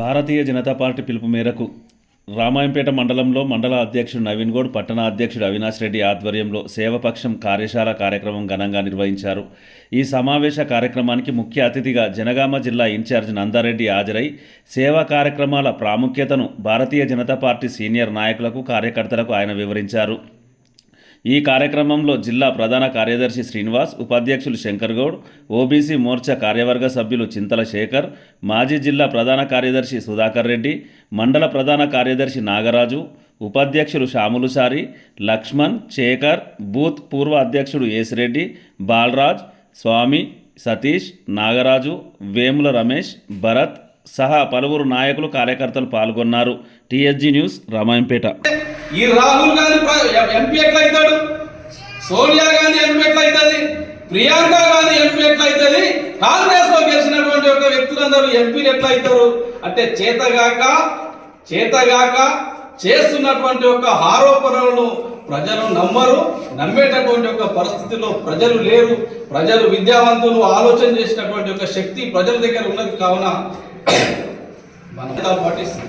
Bharatiya Janata party పిలుపు మేరకు రామాయంపేట మండలంలో మండల అధ్యక్షుడు నవీన్ గౌడ్ పట్టణ అధ్యక్షుడు అవినాష్ రెడ్డి ఆధ్వర్యంలో సేవపక్షం కార్యశాల కార్యక్రమం ఘనంగా నిర్వహించారు. ఈ సమావేశ కార్యక్రమానికి ముఖ్య అతిథిగా జనగామ జిల్లా ఇన్ఛార్జ్ నందారెడ్డి హాజరై సేవా కార్యక్రమాల ప్రాముఖ్యతను భారతీయ జనతా పార్టీ సీనియర్ నాయకులకు కార్యకర్తలకు ఆయన వివరించారు. ఈ కార్యక్రమంలో జిల్లా ప్రధాన కార్యదర్శి శ్రీనివాస్ ఉపాధ్యక్షులు శంకర్ గౌడ్ ఓబీసీ మోర్చా కార్యవర్గ సభ్యులు చింతల శేఖర్ మాజీ జిల్లా ప్రధాన కార్యదర్శి సుధాకర్ రెడ్డి మండల ప్రధాన కార్యదర్శి నాగరాజు ఉపాధ్యక్షులు షాములుసారి లక్ష్మణ్ శేఖర్ బూత్ పూర్వ అధ్యక్షుడు ఏసిరెడ్డి బాలరాజ్ స్వామి సతీష్ నాగరాజు వేముల రమేష్ భరత్ సహా పలువురు నాయకులు కార్యకర్తలు పాల్గొన్నారు. TSG news Ramayampet. ఈ రాహుల్ గాంధీ ఎంపీ ఎట్లయితాడు? అవుతాడు సోనియా గాంధీ ఎంపీ ఎట్లా అవుతుంది ప్రియాంక గాంధీ ఎంపీ ఎట్లా అవుతుంది కాంగ్రెస్లో గెలిచినటువంటి ఒక వ్యక్తులందరూ ఎంపీలు ఎట్లా అవుతారు అంటే చేతగాక చేతగాక చేస్తున్నటువంటి ఒక ఆరోపణలను ప్రజలు నమ్మరు. నమ్మేటటువంటి ఒక పరిస్థితిలో ప్రజలు లేరు. ప్రజలు విద్యావంతులు ఆలోచన చేసినటువంటి ఒక శక్తి ప్రజల దగ్గర ఉన్నది కావున మనం పాటిస్తాం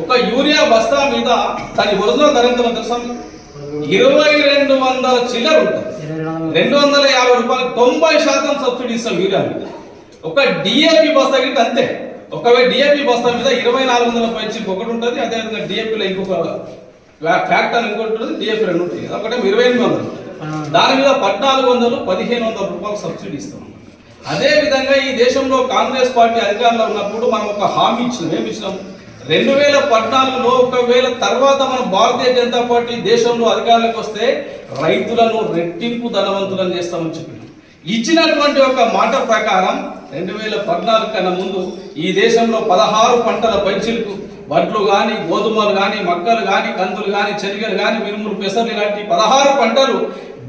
ఒక యూరియా బస్తా మీద దాని ఒరిజినల్ ధర ఎంత తెలుసా? ఇరవై రెండు వందల చిల్లర ఉంటుంది. రెండు వందల యాభై రూపాయలు తొంభై శాతం సబ్సిడీ ఇస్తాం యూరియా మీద. ఒక డిఏపి బస్తా గిట్ట అంతే. ఒకవేళ డిఏపి బస్తా మీద ఇరవై నాలుగు వందల పైచి ఒకటి ఉంటుంది అదేవిధంగా డిఏపిలో ఇంకొక ఫ్యాక్టర్ ఇంకోటి ఉంటుంది డిఏపి రెండు ఉంటుంది. ఒకటే ఇరవై ఎనిమిది వందలు. దాని మీద పద్నాలుగు వందలు పదిహేను వందల రూపాయలు సబ్సిడీ ఇస్తాం. అదే విధంగా ఈ దేశంలో కాంగ్రెస్ పార్టీ అధికారంలో ఉన్నప్పుడు మనం ఒక హామీ ఇచ్చినాం ఏమి ఇచ్చినాం. రెండు వేల పద్నాలుగులో ఒకవేళ తర్వాత మన భారతీయ జనతా పార్టీ దేశంలో అధికారంలోకి వస్తే రైతులను రెట్టింపు ధనవంతులను చేస్తామని చెప్పినాం ఇచ్చినటువంటి ఒక మాట ప్రకారం రెండు వేల పద్నాలుగు కన్నా ముందు ఈ దేశంలో పదహారు పంటల పైచిలకు వడ్లు కానీ గోధుమలు కానీ మక్కలు కానీ కందులు కానీ చెనిగలు కానీ మినుములు పెసర్లు లాంటి పదహారు పంటలు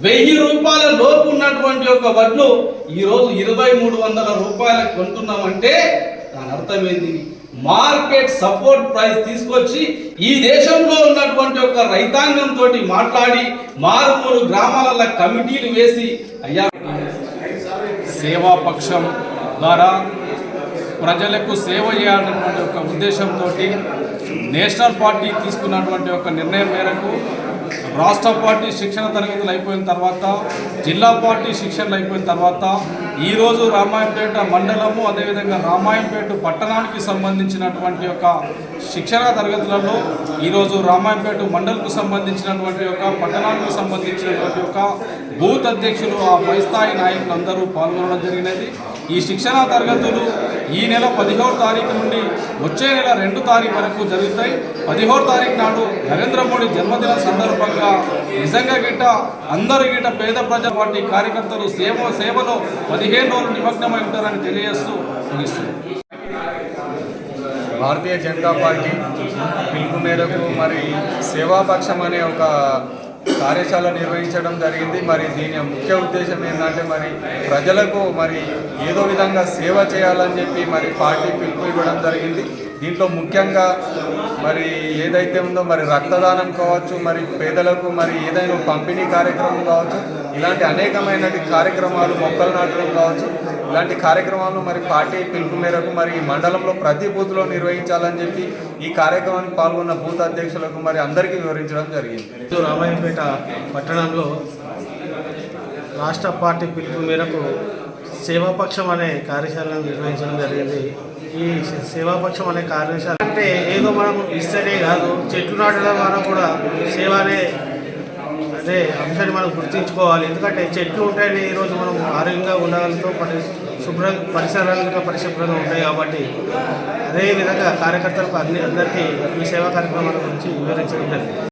వెయ్యి రూపాయల లోపు ఉన్నటువంటి ఒక వడ్లు ఈరోజు ఇరవై మూడు వందల రూపాయలకు కొంటున్నామంటే దాని అర్థం ఏంది మార్కెట్ సపోర్ట్ ప్రైస్ తీసుకొచ్చి ఈ దేశంలో ఉన్నటువంటి ఒక రైతాంగం తోటి మాట్లాడి మారుమూరు గ్రామాలలో కమిటీలు వేసి అయ్యా సేవా పక్షం ద్వారా ప్రజలకు సేవ చేయాలన్నటువంటి ఒక ఉద్దేశంతో నేషనల్ పార్టీ తీసుకున్నటువంటి ఒక నిర్ణయం మేరకు రాష్ట్ర పార్టీ శిక్షణ తరగతులు అయిపోయిన తర్వాత జిల్లా పార్టీ శిక్షణలు అయిపోయిన తర్వాత ఈరోజు రామాయంపేట మండలము అదేవిధంగా రామాయంపేట పట్టణానికి సంబంధించినటువంటి యొక్క శిక్షణ తరగతులలో ఈరోజు రామాయంపేట మండలకు సంబంధించినటువంటి యొక్క పట్టణానికి సంబంధించినటువంటి యొక్క బూత్ అధ్యక్షులు ఆ పైస్థాయి నాయకులు అందరూ పాల్గొనడం జరిగినది. ఈ శిక్షణ తరగతులు ఈ నెల పదిహేడు తారీఖు నుండి వచ్చే నెల రెండు తారీఖు వరకు జరుగుతాయి. పదిహోరు తారీఖు నాడు నరేంద్ర మోడీ జన్మదిన సందర్భంగా నిజంగా గిట్ట అందరు గిట్ట పేద ప్రజా పార్టీ కార్యకర్తలు సేవ సేవలో పదిహేను రోజులు నిమగ్నమై ఉంటారని తెలియజేస్తూ ముగిస్తుంది భారతీయ జనతా పార్టీ పిలుపు మేరకు మరి సేవాపక్షం అనే ఒక కార్యశాల నిర్వహించడం జరిగింది. మరి దీని ముఖ్య ఉద్దేశం ఏంటంటే మరి ప్రజలకు మరి ఏదో విధంగా సేవ చేయాలని చెప్పి మరి పార్టీ పిలుపు ఇవ్వడం జరిగింది. దీంట్లో ముఖ్యంగా మరి ఏదైతే ఉందో మరి రక్తదానం కావచ్చు మరి పేదలకు మరి ఏదైనా పంపిణీ కార్యక్రమం కావచ్చు ఇలాంటి అనేకమైన కార్యక్రమాలు మొక్కలు నాటడం కావచ్చు ఇలాంటి కార్యక్రమాలు మరి పార్టీ పిలుపు మేరకు మరి ఈ మండలంలో ప్రతి బూత్లో నిర్వహించాలని చెప్పి ఈ కార్యక్రమానికి పాల్గొన్న బూత్ అధ్యక్షులకు మరి అందరికీ వివరించడం జరిగింది. ఈరోజు రామాయంపేట పట్టణంలో రాష్ట్ర పార్టీ పిలుపు మేరకు సేవాపక్షం అనే కార్యశాలను నిర్వహించడం జరిగింది. ఈ సేవాపక్షం అనే కార్యశాల అంటే ఏదో మనం ఇస్తేనే కాదు చెట్లు నాటడం ద్వారా కూడా సేవ అనే అదే అంశాన్ని మనం గుర్తించుకోవాలి. ఎందుకంటే చెట్లు ఉంటేనే ఈరోజు మనం ఆరోగ్యంగా ఉండగలుగుతాం పరి శుభ్రం పరిసరాలుగా పరిశుభ్రంగా ఉంటాయి కాబట్టి అదేవిధంగా కార్యకర్తలకు అన్ని అందరికీ ఈ సేవా కార్యక్రమాల గురించి వివరించడం జరిగింది.